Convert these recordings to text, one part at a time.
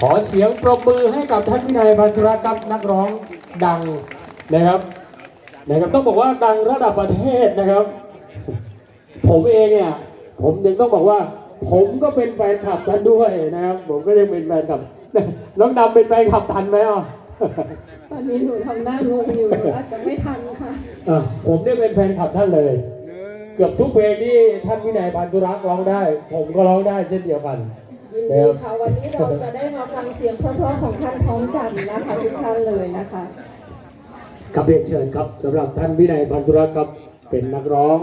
ขอเสียงปรบมือให้กับท่านวินัยพันธุรักษ์ครับนักร้องดังนะครับนะครับต้องบอกว่าดังระดับประเทศนะครับ ผมเองเนี่ยผมยังต้องบอกว่า ผมก็เป็นแฟนคลับท่านด้วยนะครับ ผมก็ยังเป็นแฟนคลับน้องดำเป็นแฟนคลับทันไหมอะตอนนี้หนูทำหน้างงอยู่อาจจะไม่ทันค่ะอะผมเนี่ยเป็นแฟนคลับท่านเลย เกือบทุกเพลงที่ท่านวินัยพันธุรักษ์ร้องได้ ผมก็ร้องได้เช่นเดียวกัน ยินดีค่ะวันนี้เราจะได้มาฟังเสียงเพราะๆของท่านพร้อมกันนะคะทุกท่านเลยนะคะครับเรียนเชิญครับสำหรับท่านวินัยพันธุรักษ์ครับเป็นนักร้อง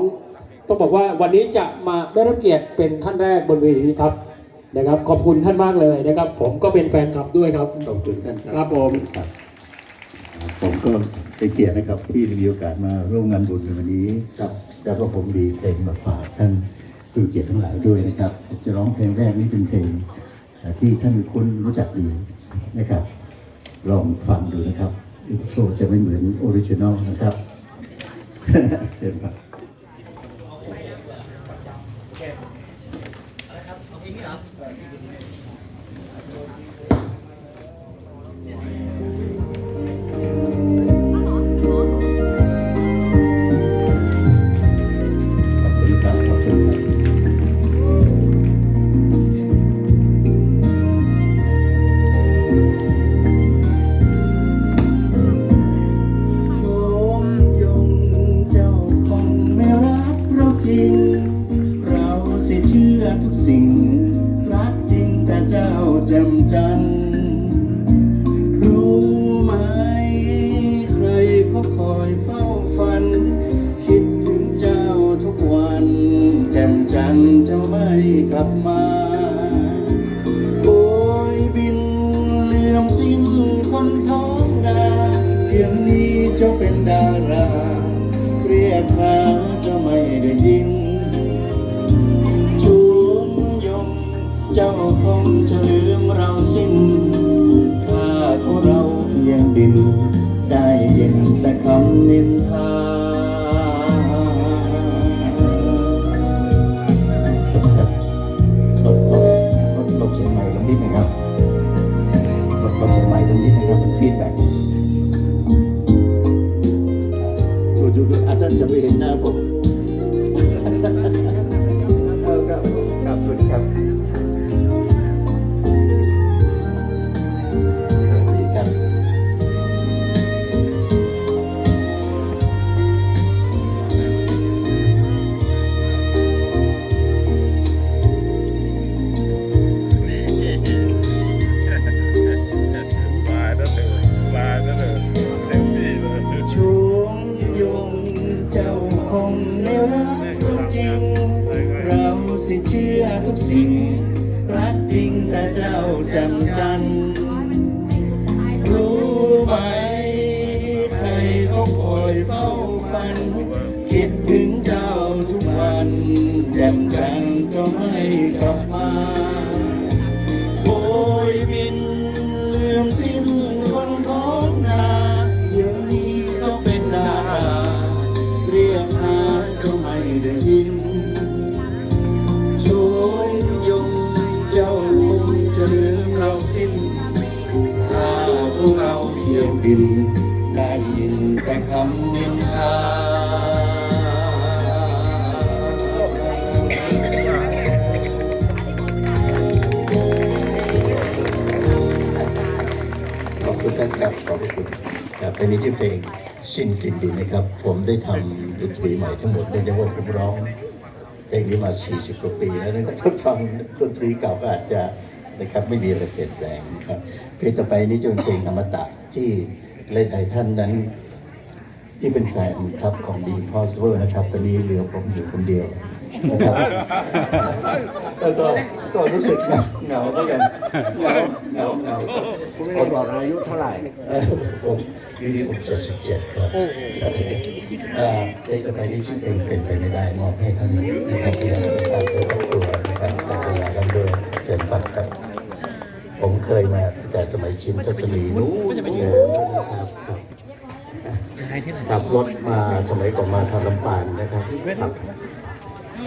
ต้องบอกว่าวันนี้จะมาได้รับเกียรติเป็นท่านแรกบนเวทีนี้ครับนะครับ ขอบคุณท่านมากเลยนะครับ ผมก็เป็นแฟนคลับด้วยครับขอบคุณท่านครับครับผมครับผมก็เป็นเกียรตินะครับที่มีโอกาสมาร่วมงานบุญในวันนี้ครับแล้วก็ผมมีเพลงมาฝากท่าน ผู้เกียรติทั้งหลายด้วยนะครับผมจะร้องเพลงแรกนี้เป็นเพลงที่ท่านคุ้นรู้จักดีนะครับ ลองฟังดูนะครับอินโทรจะไม่เหมือนออริจินอลนะครับเชิญครับ เจ้าเป็นดารา เรียกหาเจ้าไม่ได้ยิน ครับขอบคุณครับเพลงนี้ชื่อเพลงสิ้นกลิ่นดินนะครับ ผมได้ทำดนตรีใหม่ทั้งหมดเนื่องจากว่าผมร้องเพลงนี้มา 40 กว่าปีแล้วนะครับถ้าฟังดนตรีเก่าก็อาจจะนะครับไม่มีอะไรเปลี่ยนแปลงครับเพลงต่อไปนี้จะเป็นเพลงอมตะที่หลายๆท่านนั้น ที่เป็นแฟนครับของดีพอสเวอร์นะครับ ตอนนี้เหลือผมอยู่คนเดียว แล้วก็ก็รู้สึกเหงาเหมือนกันเหงาเหงาเหงาคนบอกอายุเท่าไหร่ผมปีนี้ผมเจ็ดสิบเจ็ดครับครับเอ่อเพลงต่อไปนี้ชื่อเพลงเป็นไปไม่ได้มอบให้ท่านนะครับที่ยังตามตัวครอบครัวนะครับตามเวลากันด้วเชิญฟังครับ ผมเคยมาแต่สมัยชิมทัศนีนู้นเลยนะครับขับรถมาสมัยก่อนมาทางลำปางนะครับ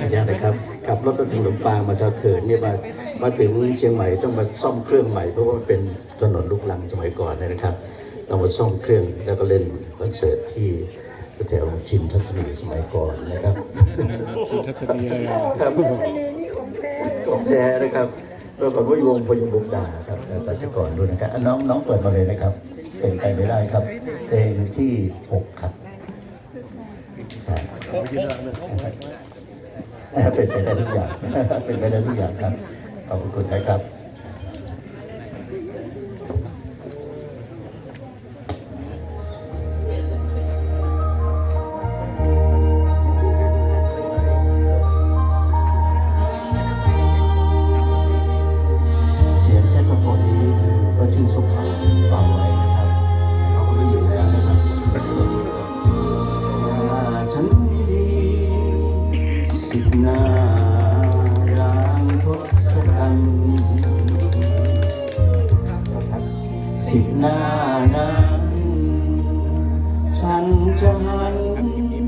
ขับขออนุญาตนะครับขับรถมาถึงลำปางมาเจ้าเถินเนี่ยมามาถึงเชียงใหม่ต้องมาซ่อมเครื่องใหม่เพราะว่ามันเป็นถนนลูกลังสมัยก่อนนะครับต้องมาซ่อมเครื่องแล้วก็เล่นคอนเสิร์ตที่แถวชินทัศนีสมัยก่อนนะครับทัศนีเลยครับของแท้นะครับแล้วก็วงพยุงบุกดาครับแต่แต่ก่อนด้วยนะครับอะน้องน้องเปิดมาเลยนะครับ เป็นไปไม่ได้ครับเพลงที่หกครับครับ เป็นไปได้ทุกอย่าง เป็นไปได้ทุกอย่างครับ ขอบคุณนะครับ ฉั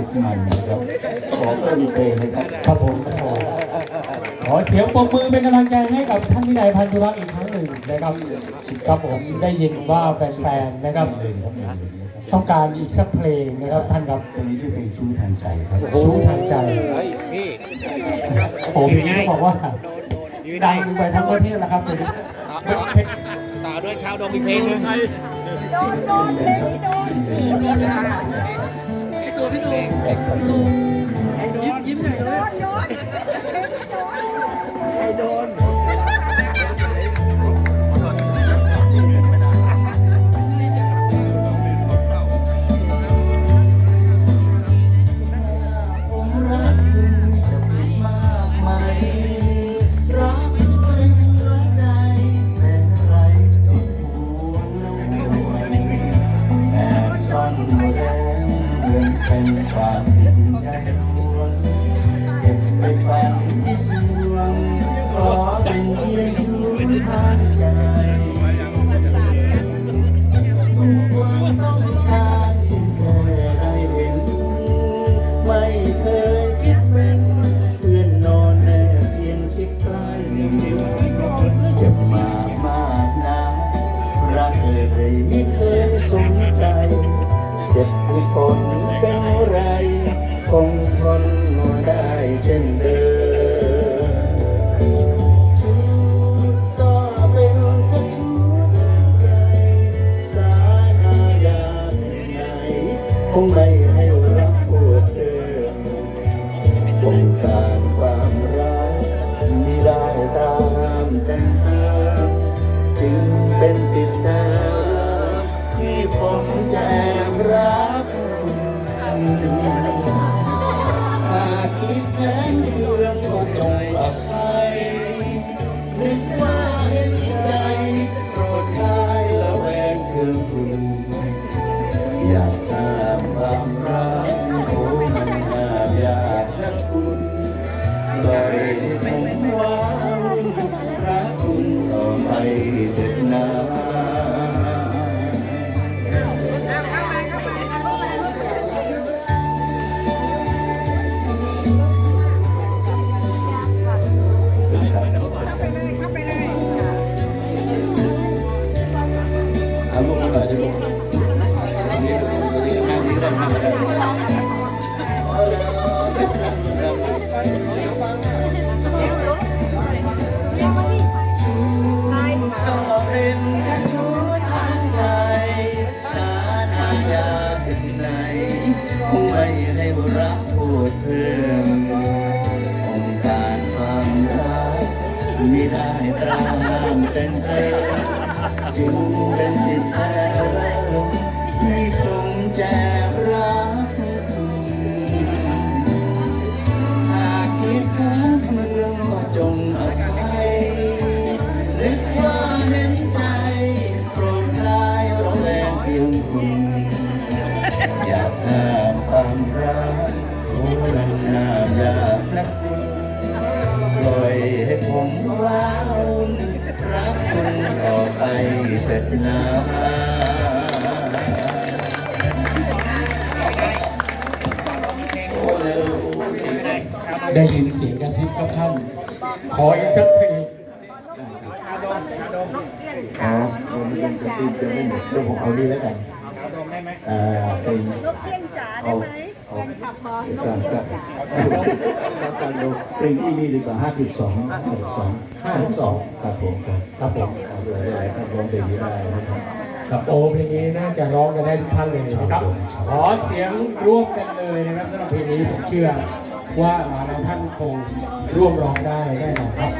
ร้องแล้วรู้สึกมันนะครับ ขอเพิ่มอีกเพลงเลยครับครับผมขอเสียงปรบมือเป็นกำลังใจให้กับท่านวินัยพันธุรักษ์อีกครั้งหนึ่งนะครับครับผมได้ยินว่าแฟนๆนะครับเพลงครับเพลงต้องการอีกสักเพลงนะครับท่านครับเพลงนี้ชื่อเพลงชู้ทางใจครับสู้ทางใจเฮ้ยพี่ผมต้องบอกว่าดังไปทั้งประเทศแล้วครับเป็นต่อด้วยชาวดงอีกเพลงหนึงโดนโดนเพลงนี้โดนเอ กครับยิ้มยิ้มหน่อยโดนโดนไอ้โดน ความ ขออีกสักเพลงอ๋อผมเป็นกระตุ้นจะไม่หมดเดี๋ยวผมเอานี่แล้วกันอ่าเป็นเอาเอาการการการดูเพลงที่นี่ดีกว่า52 52 52ครับผมครับครับผมเอาเลยได้ครับร้องเพลงนี้ได้นะครับครับโอเพลงนี้น่าจะร้องกันได้ทุกท่านเลยนะครับ ขอเสียงร่วมกันเลยนะครับสำหรับเพลงนี้ผมเชื่อว่าหลายท่านคง ร่วมร้องได้แน่นอนครับ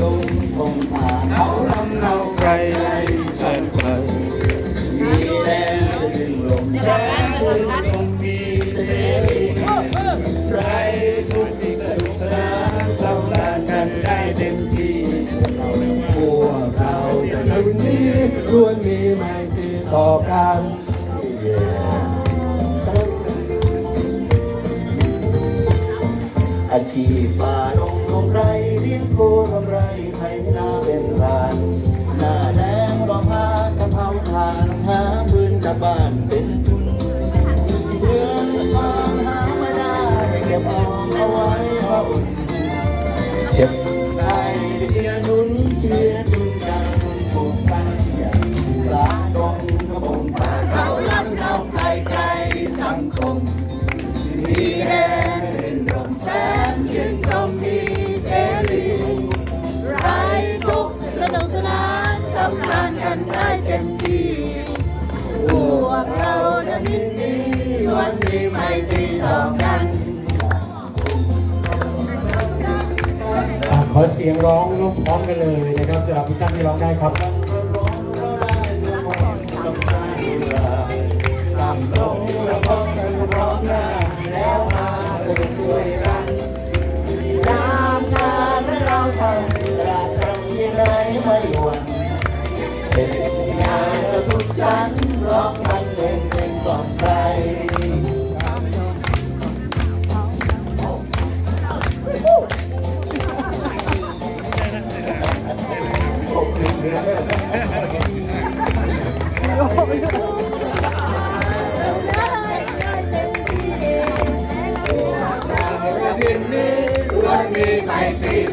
ตรงตรงป่าเขาลำเราไกลไกล่แสน ล้วนมีไมตรีต่อกันอาชีพป่าลงลงไรเลี้ยงโคทำไรไถนาเป็นรานหน้าแดงรอพากันเผาทานหาปืนจากบ้านเป็นทุนเดือนทองหามาได้เก็บออมเอาไว้เพราะอุ่น เสียงร้องร่วมพร้อมกันเลยนะครับสำหรับทุกท่านที่ร้องได้ครับ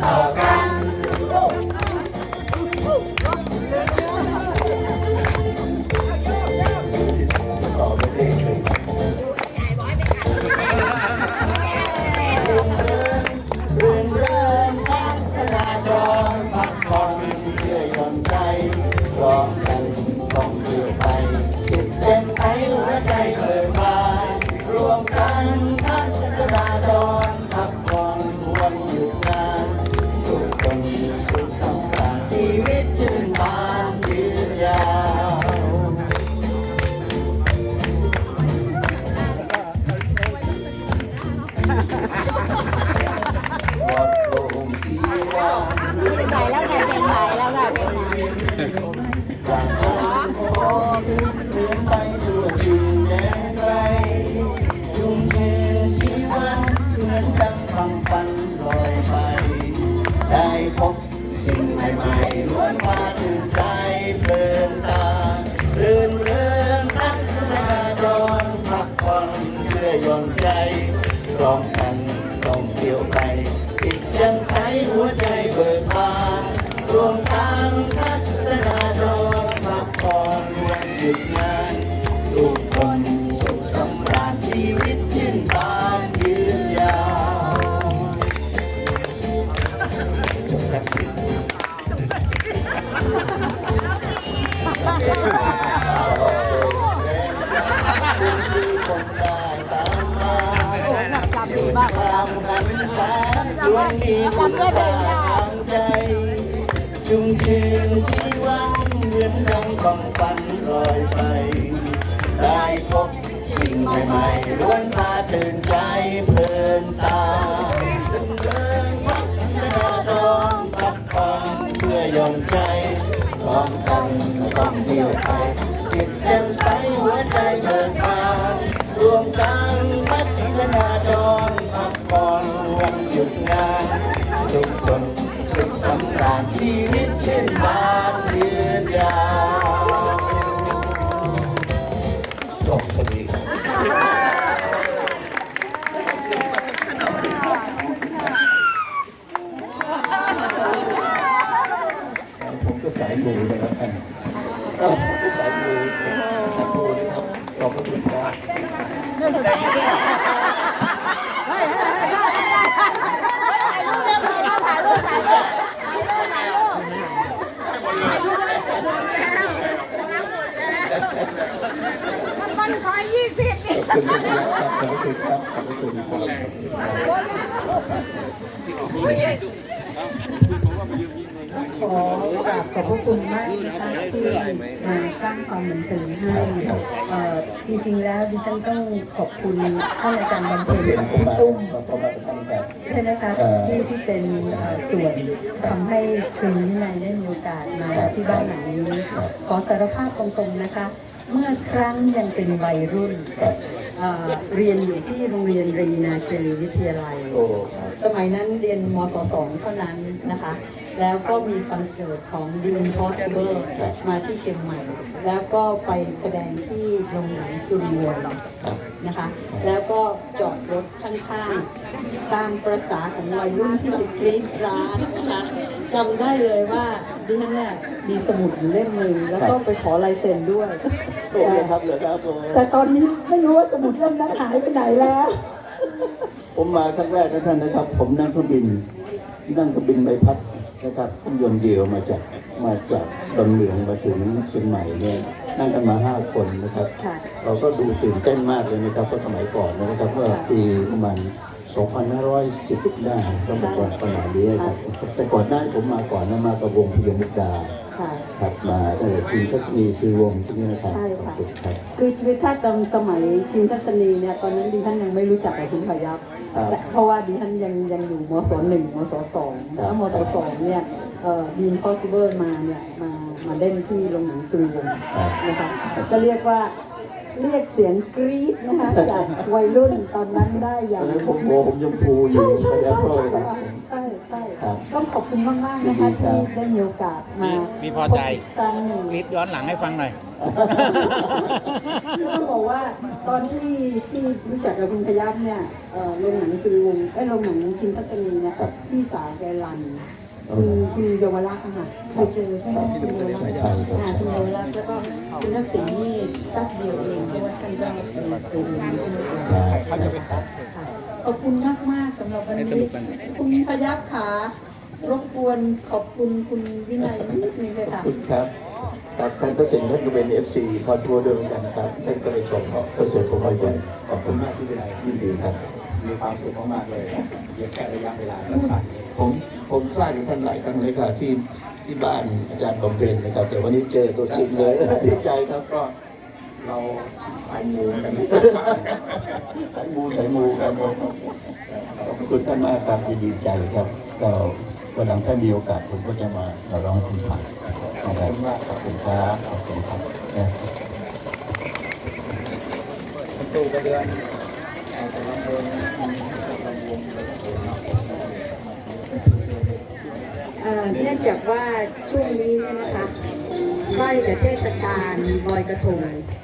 ต่อ ชีวิตชื่นบานยืนยาวจบครับคนได้ตามมาจำดีมากตามหันษาดวงมีคุณค่าทางใจจุงชื่นชีวันเหมือนดังความ ต้องเดียวไป ครับถ่ายรูปถ่ายรูปถ่ายรูปถ่ายรูปมันขอยี่สิบนี่ขอบคุณครับขอบคุณครับขอบคุณครับขอกราบขอบพระคุณมากนะคะที่มา สร้างความบันเทิงให้เอ่อจริงๆแล้วดิฉันต้องขอบคุณท่านอาจารย์บำเพ็ญเห็นกับผมพี่มาตุ้มพอมาเป็นท่านแบบใช่ไหมคะเอ่อที่ที่เป็นเอ่อส่วนทำให้คุณวินัยได้มีโอกาสมาครับที่บ้านหลังนี้ครับขอสารภาพตรงๆนะคะ เมื่อครั้งยังเป็นวัยรุ่นครับเอ่อเรียนอยู่ที่โรงเรียนรีนาเชลีวิทยาลัยโอ้ครับสมัยนั้นเรียนมศสองเท่านั้นนะคะ แล้วก็มีคอนเสิร์ตของ The Impossible ครับมาที่เชียงใหม่ แล้วก็ไปแสดงที่โรงหนังสุริวงศ์ครับนะคะ แล้วก็จอดรถข้างๆ ตามประษาของวัยรุ่นที่จะกรี๊ดกราดนะคะจำได้เลยว่าดิฉันเนี่ยมีสมุดอยู่เล่มหนึ่งแล้วก็ไปขอลายเซ็นด้วยโอเคครับเหรอครับผมแต่ตอนนี้ไม่รู้ว่าสมุดเล่มนั้นหายไปไหนแล้ว ผมมาครั้งแรกนะท่านนะครับ ผมนั่งเครื่องบิน นั่งเครื่องบินใบพัด นะครับเครื่องยนต์เดียวมาจากมาจากดอนเมืองมาถึงเชียงใหม่เนี่ยนั่งกันมาห้าคนนะครับค่ะเราก็ดูตื่นเต้นมากเลยนะครับเพราะสมัยก่อนนะครับเมื่อปีประมาณ2510ได้ก็เป็นก่อนประมาณนี้ครับแต่ก่อนหน้านั้นผมมาก่อนนะมากับวงพยมุกดาค่ะครับมาตั้งแต่ชิงทัศนีคือวงที่นี่นะครับใช่ค่ะครับคือคือถ้าตอนสมัยชินทัศนีเนี่ยตอนนั้นดิฉันยังไม่รู้จักกับคุณพยับ ครับและเพราะว่าดิฉันยังยังอยู่มศหนึ่งมศสองครับแล้วมศสองเนี่ยเอ่อดีนพอสิเบิลมาเนี่ยมามาเล่นที่โรงหนังสุริวงศ์นะคะก็เรียกว่า เรียกเสียงกรี๊ดนะคะจากวัยรุ่นตอนนั้นได้อตย่าองนนั้นผมโมผมยังฟูอยู่ใช่ใช่ไม่ได้ใช่โทษใช่ครับ ใช่ใช่ครับต้องขอบคุณมากมากๆนะคะยินดีครัที่บ ได้มีโอกาสมามีพอใจ พบกครั้งหนึ่ง คลิปย้อนหลังให้ฟังหน่อยก็ต้องบอกว่าตอนที่ที่รู้จักกับคุณพยับเนี่ยเอ่อโรงหนังสุริวงศ์ไอ้ยโรงหนังชินทัศนีเนี่ยครับพี่สาวแกรัน คุณคุณเยาวรักษณ์อะค่ะเคยเจอใช่ไหมคุณเยาวรักษณ์ใช่ใช่ครับอ่าคุณเยาวรักษณ์แล้วก็คุณทักษิณนี่แป๊บเดียวเองเพราะว่าท่านก็ไปไปเรียนที่นี่ใช่เขาจะไปขอค่ะขอบคุณมากมากๆสำหรับวันให้นี้สนุกกันคุณพยับขารบกวนขอบคุณคุณวินัยนิดนึงเลยขอค่ะบคุณครับครับท่านก็สินท่านก็เป็นเอฟซีพอสโมด้วยเหมือนกันครับท่านก็ไปชมคอนเสิร์ตผมบ่อยๆขอบคุณมากที่เป็นไรยินดีครับ มีความสุขมากๆเลยเพียงแค่ระยะเวลาสั้นผมผมพลาดกับท่านหลายครั้งเลยค่ะที่ที่บ้านอาจารย์บำเพ็ญนะครับ แต่วันนี้เจอตัวจริงเลยดีใจครับก็เราสายมูกันไม่สั้นมากสายมูสายมูครับขอบคุณท่านมากครับยินดีใจครับก็วันหลังถ้ามีโอกาสผมก็จะมามาร้องคุณผ่านนะครับขอบคุณครับขอบคุณครับนะประตูกระเดือนเอ่อ เนื่องจากว่าช่วงนี้เนี่ยนะคะใกล้กับเทศกาลลอยกระทง